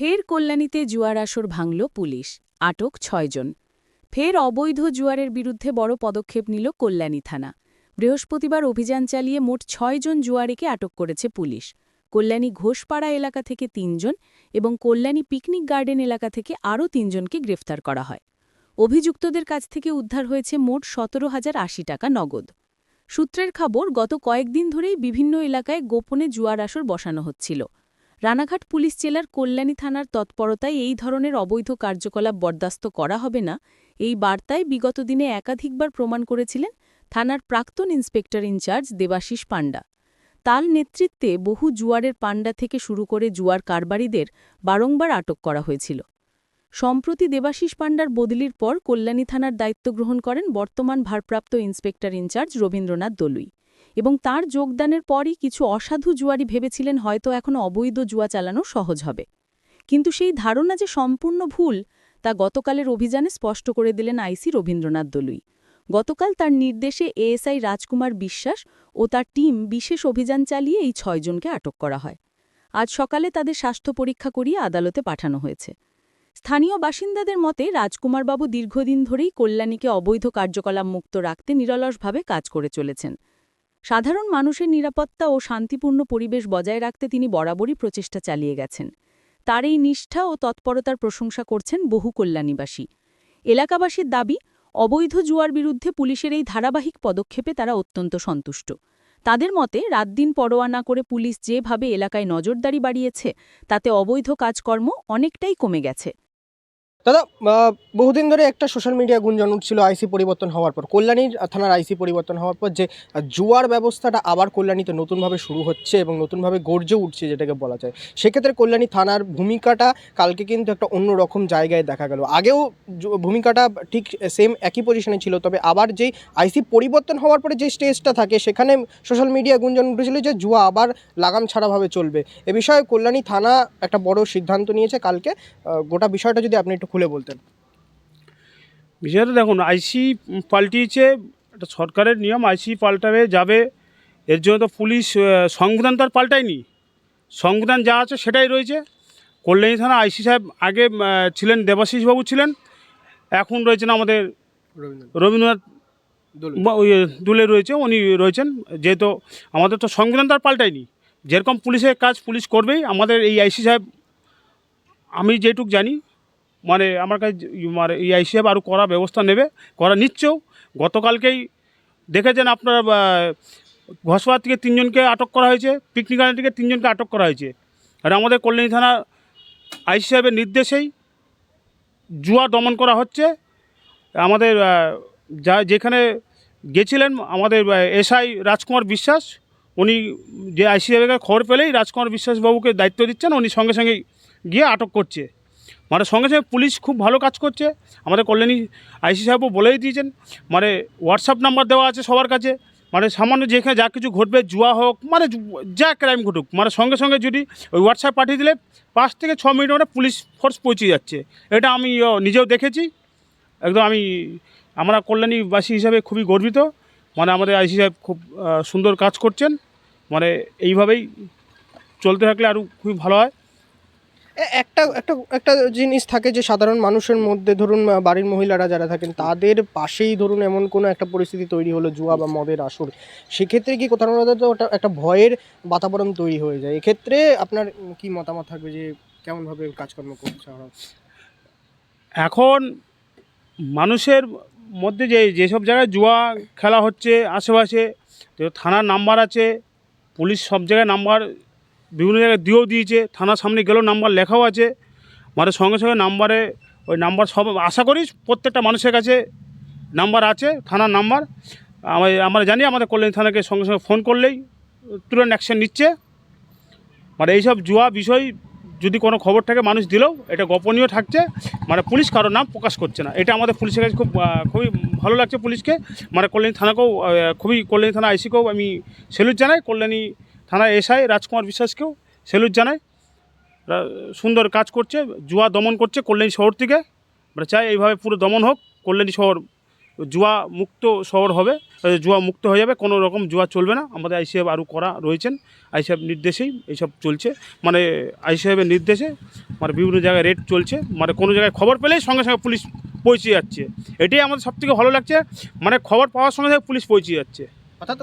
ফের কল্যাণীতে জুয়ার আসর ভাঙল পুলিশ। আটক ছয়জন ফের অবৈধ জুয়ারের বিরুদ্ধে বড় পদক্ষেপ নিল কল্যাণী থানা। বৃহস্পতিবার অভিযান চালিয়ে মোট ছয়জন জুয়ারিকে আটক করেছে পুলিশ। কল্যাণী ঘোষপাড়া এলাকা থেকে তিনজন এবং কল্যাণী পিকনিক গার্ডেন এলাকা থেকে আরও তিনজনকে গ্রেফতার করা হয়। অভিযুক্তদের কাছ থেকে উদ্ধার হয়েছে মোট সতেরো হাজার আশি টাকা নগদ। সূত্রের খবর, গত কয়েকদিন ধরেই বিভিন্ন এলাকায় গোপনে জুয়ার আসর বসানো হচ্ছিল। রানাঘাট পুলিশ জেলার কল্যাণী থানার তৎপরতায় এই ধরনের অবৈধ কার্যকলাপ বরদাস্ত করা হবে না। এই বার্তায় বিগত দিনে একাধিকবার প্রমাণ করেছিলেন থানার প্রাক্তন ইন্সপেক্টর ইনচার্জ দেবাশিস পাণ্ডা। তার নেতৃত্বে বহু জুয়ারের পাণ্ডা থেকে শুরু করে জুয়ার কারবারিদের বারংবার আটক করা হয়েছিল। সম্প্রতি দেবাশিস পাণ্ডার বদলির পর কল্যাণী থানার দায়িত্ব গ্রহণ করেন বর্তমান ভারপ্রাপ্ত ইন্সপেক্টর ইনচার্জ রবীন্দ্রনাথ দলুই। এবং তার যোগদানের পরই কিছু অসাধু জুয়ারি ভেবেছিলেন হয়তো এখন অবৈধ জুয়া চালানো সহজ হবে। কিন্তু সেই ধারণা যে সম্পূর্ণ ভুল, তা গতকালের অভিযানে স্পষ্ট করে দিলেন আইসি রবীন্দ্রনাথ দলুই। গতকাল তার নির্দেশে এএসআই রাজকুমার বিশ্বাস ও তার টিম বিশেষ অভিযান চালিয়ে এই ছয়জনকে আটক করা হয়। আজ সকালে তাদের স্বাস্থ্য পরীক্ষা করিয়ে আদালতে পাঠানো হয়েছে। স্থানীয় বাসিন্দাদের মতে, রাজকুমারবাবু দীর্ঘদিন ধরেই কল্যাণীকে অবৈধ কার্যকলাপ মুক্ত রাখতে নিরলসভাবে কাজ করে চলেছেন। সাধারণ মানুষের নিরাপত্তা ও শান্তিপূর্ণ পরিবেশ বজায় রাখতে তিনি বরাবরই প্রচেষ্টা চালিয়ে গেছেন। তার এই নিষ্ঠা ও তৎপরতার প্রশংসা করছেন বহু কল্যাণীবাসী। এলাকাবাসীর দাবি, অবৈধ জুয়ার বিরুদ্ধে পুলিশের এই ধারাবাহিক পদক্ষেপে তারা অত্যন্ত সন্তুষ্ট। তাদের মতে রাতদিন পরোয়া না করে পুলিশ যেভাবে এলাকায় নজরদারি বাড়িয়েছে, তাতে অবৈধ কাজকর্ম অনেকটাই কমে গেছে। দাদা বহুদিন ধরে একটা সোশ্যাল মিডিয়া গুঞ্জন উঠছিল আইসি পরিবর্তন হওয়ার পর কল্যাণীর থানার আইসি পরিবর্তন হওয়ার পর যে জুয়ার ব্যবস্থাটা আবার কল্যাণীতে নতুনভাবে শুরু হচ্ছে এবং নতুনভাবে গর্জে উঠছে যেটাকে বলা যায়। সেক্ষেত্রে কল্যাণী থানার ভূমিকাটা কালকে কিন্তু একটা অন্য রকম জায়গায় দেখা গেল। আগেও ভূমিকাটা ঠিক সেম একই পজিশনে ছিল, তবে আবার যেই আইসি পরিবর্তন হওয়ার পরে যে স্টেজটা থাকে, সেখানে সোশ্যাল মিডিয়া গুঞ্জন উঠেছিল যে, জুয়া আবার লাগাম ছাড়াভাবে চলবে। এ বিষয়ে কল্যাণী থানা একটা বড় সিদ্ধান্ত নিয়েছে কালকে। গোটা বিষয়টা যদি আপনি একটু খুলে বলতেন? বিষয়টা দেখুন আইসি পাল্টিয়েছে এটা সরকারের নিয়ম আইসি পাল্টাবে যাবে। এর জন্য তো পুলিশ সংবিধান তো আর পাল্টায়নি। সংবিধান যা আছে সেটাই রয়েছে। কল্যাণী থানা আইসি সাহেব আগে ছিলেন দেবাশিসবাবু ছিলেন। এখন রয়েছেন আমাদের রবীন্দ্রনাথ। দুলে। রয়েছে উনি রয়েছেন। যেহেতু আমাদের তো সংবিধান তো আর পাল্টায়নি। যেরকম পুলিশের কাজ পুলিশ করবেই আমাদের এই আইসি সাহেব আমি যেটুক জানি মানে আমার কাছে মানে আইসি সাহেব আরও করা ব্যবস্থা নেবে, করা নিচ্ছেও। গতকালকেই দেখেছেন আপনার ঘসবাদ থেকে তিনজনকে আটক করা হয়েছে পিকনিক গার্ডেন থেকে তিনজনকে আটক করা হয়েছে। আর আমাদের কল্যাণী থানা আইসি সাহেবের নির্দেশেই জুয়া দমন করা হচ্ছে। আমাদের যা, যেখানে গেছিলেন আমাদের এসআই রাজকুমার বিশ্বাস, উনি যে আইসি সাহেবের খবর পেলেই রাজকুমার বিশ্বাসবাবুকে দায়িত্ব দিচ্ছেন, উনি সঙ্গে সঙ্গে গিয়ে আটক করছে। মানে সঙ্গে সঙ্গে পুলিশ খুব ভালো কাজ করছে। আমাদের কল্যাণী আইসি সাহেবও বলেই দিয়েছেন মানে হোয়াটসঅ্যাপ নাম্বার দেওয়া আছে সবার কাছে। মানে সামান্য যেখানে যা কিছু ঘটবে, জুয়া হোক মানে যা ক্রাইম ঘটুক মানে সঙ্গে সঙ্গে যদি ওই হোয়াটসঅ্যাপ পাঠিয়ে দিলে পাঁচ থেকে ছ মিনিট মানে পুলিশ ফোর্স পৌঁছে যাচ্ছে। এটা আমি নিজেও দেখেছি। একদম আমি, আমরা কল্যাণীবাসী হিসাবে খুবই গর্বিত। মানে আমাদের আইসি সাহেব খুব সুন্দর কাজ করছেন। মানে এইভাবেই চলতে থাকলে আরও খুবই ভালো হয়। একটা একটা একটা জিনিস থাকে যে সাধারণ মানুষের মধ্যে, ধরুন বাড়ির মহিলারা যারা থাকেন, তাদের পাশেই ধরুন এমন কোনো একটা পরিস্থিতি তৈরি হলো, জুয়া বা মদের আসর সেক্ষেত্রে কি কোথাও না কোথাও একটা ভয়ের বাতাবরণ তৈরি হয়ে যায় এক্ষেত্রে আপনার কি মতামত থাকবে যে কেমনভাবে কাজকর্ম করছে? এখন মানুষের মধ্যে যে, যেসব জায়গায় জুয়া খেলা হচ্ছে, আশেপাশে থানার নাম্বার আছে, পুলিশ সব জায়গায় নাম্বার বিভিন্ন জায়গায় দিয়েও দিয়েছে, থানার সামনে গেলেও নাম্বার লেখাও আছে। মানে সঙ্গে সঙ্গে নাম্বারে, ওই নাম্বার সব আশা করি প্রত্যেকটা মানুষের কাছে নাম্বার আছে, থানার নাম্বার। আমরা আমরা জানি আমাদের কল্যাণী থানাকে সঙ্গে সঙ্গে ফোন করলেই তুরন্ত অ্যাকশন নিচ্ছে। মানে এইসব জুয়া বিষয় যদি কোনো খবর থাকে মানুষ দিলেও এটা গোপনীয় থাকছে। মানে পুলিশ কারোর নাম প্রকাশ করছে না। এটা আমাদের পুলিশের কাছে খুব খুবই ভালো লাগছে পুলিশকে। মানে কল্যাণী থানাকেও খুবই কল্যাণী থানা আইসিকেও আমি সেলুট জানাই। কল্যাণী থানা এসআই রাজকুমার বিশ্বাসকেও সেলুট জানাই রা- সুন্দর কাজ করছে, জুয়া দমন করছে কল্যাণী শহর থেকে। আমরা চাই এইভাবে পুরো দমন হোক, কল্যাণী শহর জুয়া মুক্ত শহর হবে জুয়া মুক্ত হয়ে যাবে, কোনো রকম জুয়া চলবে না। আমাদের আই সাহেব আরও করা রয়েছেন আই সাহেব নির্দেশেই এইসব চলছে। মানে আই সাহেবের নির্দেশে মানে বিভিন্ন জায়গায় রেড চলছে মানে কোনো জায়গায় খবর পেলেই সঙ্গে সঙ্গে পুলিশ পৌঁছে যাচ্ছে। এটাই আমাদের সবথেকে ভালো লাগছে মানে খবর পাওয়ার সঙ্গে সঙ্গে পুলিশ পৌঁছে যাচ্ছে। অর্থাৎ